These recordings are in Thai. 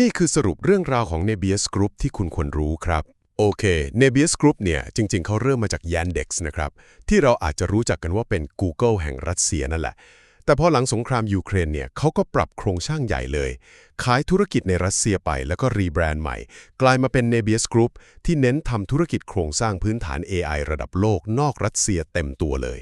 นี่คือสรุปเรื่องราวของ Nebius Group ที่คุณควรรู้ครับ โอเค Nebius Group เนี่ย จริง ๆ เขาเริ่มมาจาก Yandex นะครับ ที่เราอาจจะรู้จักกันว่าเป็น Google แห่งรัสเซียนั่นแหละ แต่พอหลังสงครามยูเครนเนี่ยเขาก็ปรับโครงสร้างใหญ่เลย ขายธุรกิจในรัสเซียไปแล้วก็รีแบรนด์ใหม่ กลายมาเป็น Nebius Group ที่เน้นทำธุรกิจโครงสร้างพื้นฐาน AI ระดับโลกนอกรัสเซียเต็มตัวเลย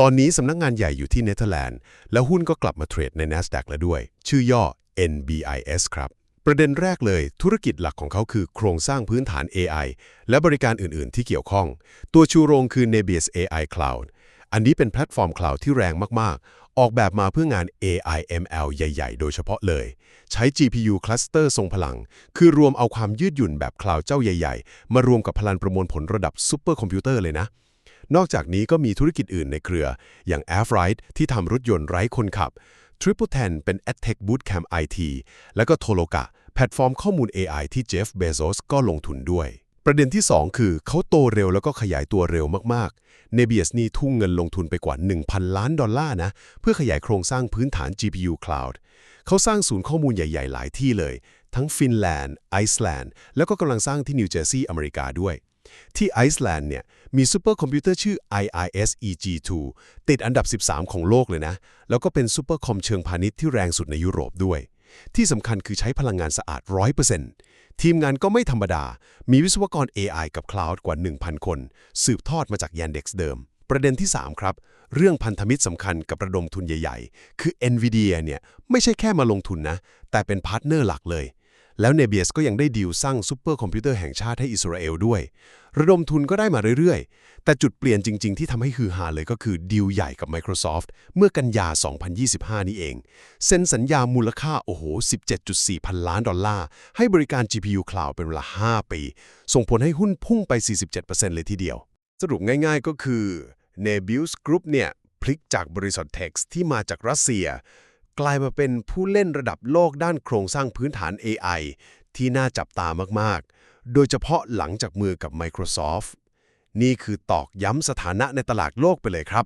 ตอนนี้สำนักงานใหญ่อยู่ที่เนเธอร์แลนด์ แล้วหุ้นก็กลับมาเทรดใน NASDAQ แล้วด้วย ชื่อย่อ NBIS ครับ ประเด็นแรกเลยธุรกิจหลักของเขาคือโครงสร้างพื้นฐาน AI และบริการอื่น ๆ ที่เกี่ยวข้อง ตัวชูโรงคือ Nebius AI Cloud อันนี้เป็นแพลตฟอร์มคลาวด์ที่แรงมาก ๆ ออกแบบมาเพื่องาน AI ML ใหญ่ ๆ โดยเฉพาะเลย ใช้ GPU คลัสเตอร์ทรงพลัง คือรวมเอาความยืดหยุ่นแบบคลาวด์เจ้าใหญ่ ๆ มารวมกับพลังประมวลผลระดับซูเปอร์คอมพิวเตอร์เลยนะ นอกจากนี้ก็มีธุรกิจอื่นในเครือ อย่าง a f r i g h t ที่ทำรถยนต์ไร้คนขับ Triple Ten เป็น AdTech Bootcamp IT แล้วก็ Toloka ลตฟอร์มข้อมูล AI ที่เจฟเบโซสก็ลงทุนด้วย ประเด็นที่ 2 คือเขาโตเร็วแล้วก็ขยายตัวเร็วมากๆ Nebius นี่ทุ่งเงินลงทุนไปกว่า 1,000 ล้านดอลลาร์นะ เพื่อขยายโครงสร้างพื้นฐาน GPU Cloud เขาสร้างศูนย์ข้อมูลใหญ่ ๆ หลายที่เลย ทั้งฟินแลนด์ไอซ์แลนด์แล้วก็กำลังสร้างที่นิวเจอร์ซีย์อเมริกาด้วยที่ไอซ์แลนด์เนี่ยมีซูเปอร์คอมพิวเตอร์ชื่อ IIS EG2 ติดอันดับ 13 ของโลกเลยนะ แล้วก็เป็นซูเปอร์คอมเชิงพาณิชย์ที่แรงสุดในยุโรปด้วย ที่สำคัญคือใช้พลังงานสะอาด 100%ทีมงานก็ไม่ธรรมดา มีวิศวกร AI กับ Cloud กว่า 1,000 คน สืบทอดมาจาก Yandex เดิม ประเด็นที่ 3 ครับ เรื่องพันธมิตรสำคัญกับระดมทุนใหญ่ ๆ คือ NVIDIA เนี่ยไม่ใช่แค่มาลงทุนนะ แต่เป็นพาร์ทเนอร์หลักเลย แล้ว Nebius ก็ยังได้ดีลสร้างซูเปอร์คอมพิวเตอร์แห่งชาติให้อิสราเอลด้วย ระดมทุนก็ได้มาเรื่อยๆ แต่จุดเปลี่ยนจริง ๆ ที่ทำให้ฮือฮาเลยก็คือดีลใหญ่กับ Microsoft เมื่อกันยา 2025 นี้เอง เซ็นสัญญามูลค่า โอ้โห 17.4 พันล้านดอลลาร์ ให้บริการ GPU Cloud เป็นเวลา 5 ปี ส่งผลให้หุ้นพุ่งไป 47%เลยทีเดียว สรุปง่ายๆก็คือ n e b u s Group เนี่ยพลิกจากบริษัท Text ที่มาจากรัสเซีย กลายมาเป็นผู้เล่นระดับโลกด้านโครงสร้างพื้นฐาน AI ที่น่าจับตามากๆ โดยเฉพาะหลังจากมือกับ Microsoft นี่คือตอกย้ำสถานะในตลาดโลกไปเลยครับ